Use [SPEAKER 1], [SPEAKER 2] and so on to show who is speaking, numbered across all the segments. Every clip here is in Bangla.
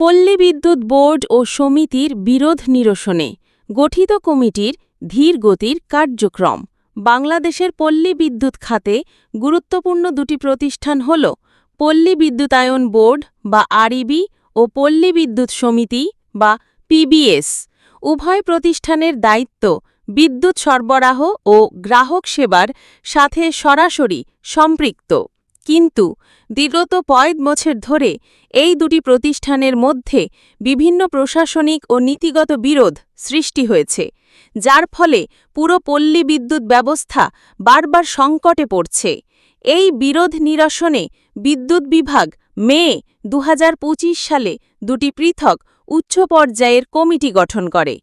[SPEAKER 1] পল্লী বিদ্যুৎ বোর্ড ও সমিতির বিরোধ নিরসনে গঠিত কমিটির ধীর গতির কার্যক্রম। বাংলাদেশের পল্লী বিদ্যুৎ খাতে গুরুত্বপূর্ণ দুটি প্রতিষ্ঠান হল পল্লী বিদ্যুতায়ন বোর্ড বা আরইবি ও পল্লী বিদ্যুৎ সমিতি বা পিবিএস। উভয় প্রতিষ্ঠানের দায়িত্ব বিদ্যুৎ সরবরাহ ও গ্রাহক সেবার সাথে সরাসরি সম্পৃক্ত। কিন্তু বিগত কয়েক বছর ধরে এই দুটি প্রতিষ্ঠানের মধ্যে বিভিন্ন প্রশাসনিক ও নীতিগত বিরোধ সৃষ্টি হয়েছে, যার ফলে পুরো পল্লী বিদ্যুৎ ব্যবস্থা বারবার সংকটে পড়ছে। এই বিরোধ নিরসনে বিদ্যুৎ বিভাগ মে দু হাজার পঁচিশ সালে দুটি পৃথক উচ্চ পর্যায়ের কমিটি গঠন করে।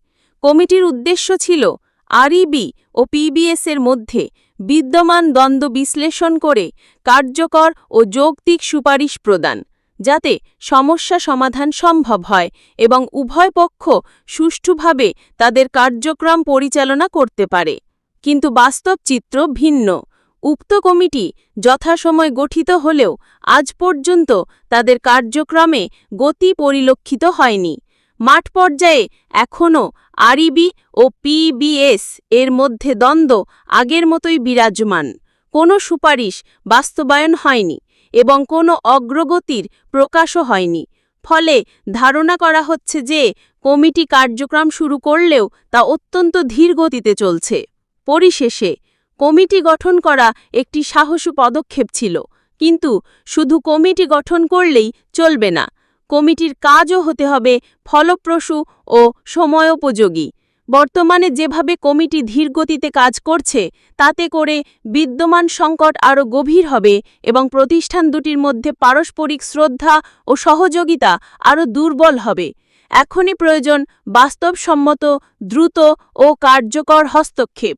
[SPEAKER 1] কমিটির উদ্দেশ্য ছিল আরইবি ও পিবিএসের মধ্যে বিদ্যমান দ্বন্দ্ব বিশ্লেষণ করে কার্যকর ও যৌক্তিক সুপারিশ প্রদান, যাতে সমস্যা সমাধান সম্ভব হয় এবং উভয় পক্ষ সুষ্ঠুভাবে তাদের কার্যক্রম পরিচালনা করতে পারে। কিন্তু বাস্তব চিত্র ভিন্ন। উক্ত কমিটি যথাসময় গঠিত হলেও আজ পর্যন্ত তাদের কার্যক্রমে গতি পরিলক্ষিত হয়নি। মাঠ পর্যায়ে এখনও আরইবি ও পিবিএস এর মধ্যে দ্বন্দ্ব আগের মতোই বিরাজমান। কোনো সুপারিশ বাস্তবায়ন হয়নি এবং কোনো অগ্রগতির প্রকাশও হয়নি। ফলে ধারণা করা হচ্ছে যে কমিটি কার্যক্রম শুরু করলেও তা অত্যন্ত ধীর গতিতে চলছে। পরিশেষে, কমিটি গঠন করা একটি সাহসী পদক্ষেপ ছিল, কিন্তু শুধু কমিটি গঠন করলেই চলবে না। কমিটির কাজও হতে হবে ফলপ্রসূ ও সময়োপযোগী। বর্তমানে যেভাবে কমিটি ধীরগতিতে কাজ করছে, তাতে করে বিদ্যমান সংকট আরও গভীর হবে এবং প্রতিষ্ঠান দুটির মধ্যে পারস্পরিক শ্রদ্ধা ও সহযোগিতা আরও দুর্বল হবে। এখনই প্রয়োজন বাস্তবসম্মত, দ্রুত ও কার্যকর হস্তক্ষেপ।